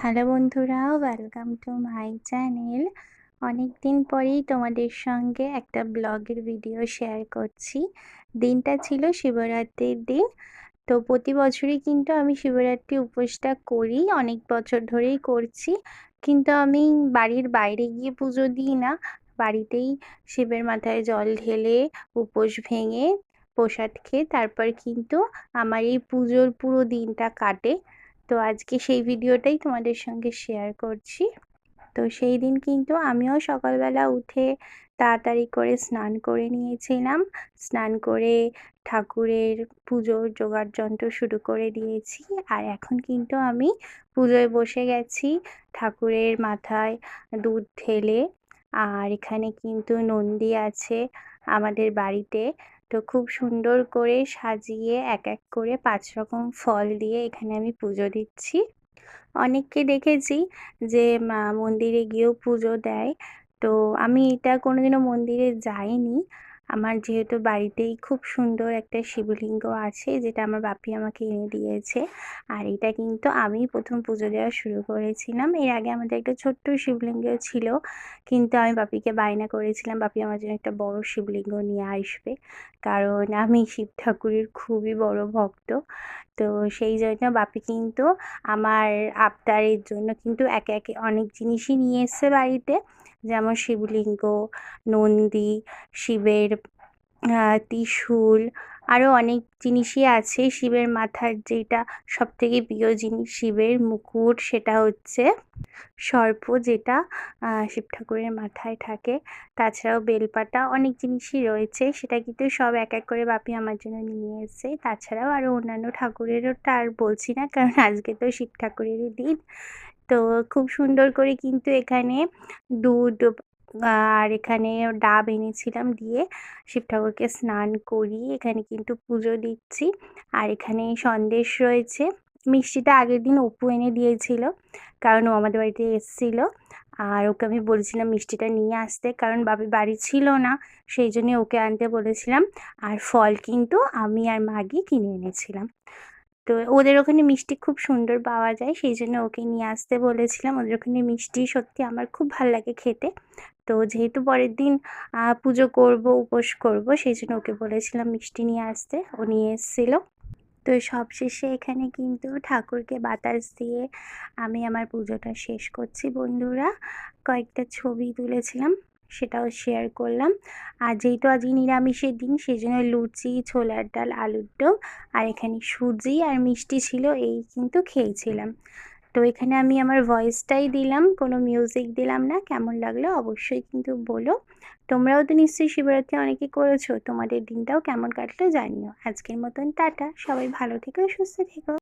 Hello বন্ধুরা welcome to my channel অনেক দিন পরেই তোমাদের সঙ্গে একটা ব্লগের ভিডিও শেয়ার করছি। দিনটা ছিল শিবরাত্রির দিন, তো প্রতি বছরই কিন্তু আমি শিবরাত্রি উপোসটা করি, অনেক বছর ধরেই করছি। কিন্তু আমি বাড়ির বাইরে গিয়ে পুজো দিই না, বাড়িতেই শিবের মাথায় জল ঢেলে উপোস ভেঙে প্রসাদ খেয়ে তারপর কিন্তু আমার এই পুজোর পুরো দিনটা কাটে। তো আজকে সেই ভিডিওটাই তোমাদের সঙ্গে শেয়ার করছি। তো সেই দিন কিন্তু আমিও সকালবেলা উঠে তাড়াতাড়ি করে স্নান করে নিয়েছিলাম। স্নান করে ঠাকুরের পুজোর জোগাড় যন্ত্র শুরু করে দিয়েছি। আর এখন কিন্তু আমি পুজোয় বসে গেছি ঠাকুরের মাথায় দুধ ঢেলে। আর এখানে কিন্তু নন্দী আছে আমাদের বাড়িতে। তো খুব সুন্দর করে সাজিয়ে এক এক করে পাঁচ রকম ফল দিয়ে এখানে আমি পুজো দিচ্ছি। অনেককে দেখেছি যে মন্দিরে গিয়েও পুজো দেয়। তো আমি এটা কোনোদিনও মন্দিরে যাইনি। আমার যেহেতু বাড়িতেই খুব সুন্দর একটা শিবলিঙ্গ আছে, যেটা আমার বাপি আমাকে এনে দিয়েছে। আর এটা কিন্তু আমি প্রথম পুজো দেওয়া শুরু করেছিলাম। এর আগে আমাদের একটা ছোট্ট শিবলিঙ্গ ছিল, কিন্তু আমি বাপিকে বায়না করেছিলাম, বাপি, আমার জন্য একটা বড় শিবলিঙ্গ নিয়ে আসবে। কারণ আমি শিব ঠাকুরের খুবই বড় ভক্ত। তো সেই জন্য বাপি কিন্তু আমার আবদারের জন্য কিন্তু একে একে অনেক জিনিসই নিয়ে এসছে বাড়িতে। যেমন শিবলিঙ্গ, নন্দী, শিবের ত্রিশূল আরও অনেক জিনিসই আছে। শিবের মাথার যেটা সবথেকে প্রিয় জিনিস শিবের মুকুট, সেটা হচ্ছে সর্প যেটা শিব ঠাকুরের মাথায় থাকে। তাছাড়াও বেলপাতা অনেক জিনিসই রয়েছে, সেটা কিন্তু সব এক এক করে বাপি আমার জন্য নিয়ে এসেছে। তাছাড়াও আরও অন্যান্য ঠাকুরেরও আর বলছি না, কারণ আজকে তো শিব ঠাকুরেরই দিন। তো খুব সুন্দর করে কিন্তু এখানে দুধ আর এখানে ডাব এনেছিলাম দিয়ে শিব ঠাকুরকে স্নান করিয়ে এখানে কিন্তু পুজো দিচ্ছি। আর এখানে সন্দেশ রয়েছে। মিষ্টিটা আগের দিন অপু এনে দিয়েছিল, কারণ ও আমাদের বাড়িতে এসেছিল। আর ওকে আমি বলেছিলাম মিষ্টিটা নিয়ে আসতে, কারণ বাবি বাড়ি ছিল না, সেই জন্যে ওকে আনতে বলেছিলাম। আর ফল কিন্তু আমি আর মাগি কিনে এনেছিলাম। তো ওদের ওখানে মিষ্টি খুব সুন্দর পাওয়া যায়, সেই জন্য ওকে নিয়ে আসতে বলেছিলাম। ওদের ওখানে মিষ্টি সত্যি আমার খুব ভালো লাগে খেতে। তো যেহেতু পরের দিন পুজো করব, উপোস করব, সেই জন্য ওকে বলেছিলাম মিষ্টি নিয়ে আসতে। ও নিয়ে এসেছিল। তো সবশেষে এখানে কিন্তু ঠাকুরকে বাতাস দিয়ে আমি আমার পুজোটা শেষ করছি বন্ধুরা। কয়েকটা ছবি তুলেছিলাম। সেটাও শেয়ার করলাম। আর যেহেতু আজকে নিরামিষের দিন সেই জন্য লুচি, ছোলার ডাল, আলুর দম আর এখানে সুজি আর মিষ্টি ছিল, এই কিন্তু খেয়েছিলাম। তো এখানে আমি আমার ভয়েসটাই দিলাম, কোনো মিউজিক দিলাম না, কেমন লাগল অবশ্যই কিন্তু বলো। তোমরাও তো নিশ্চয়ই শিবরাত্রি অনেকে করেছ, তোমাদের দিনটাও কেমন কাটলো জানিও। আজকের মতন টাটা, সবাই ভালো থেকো, সুস্থ থেকো।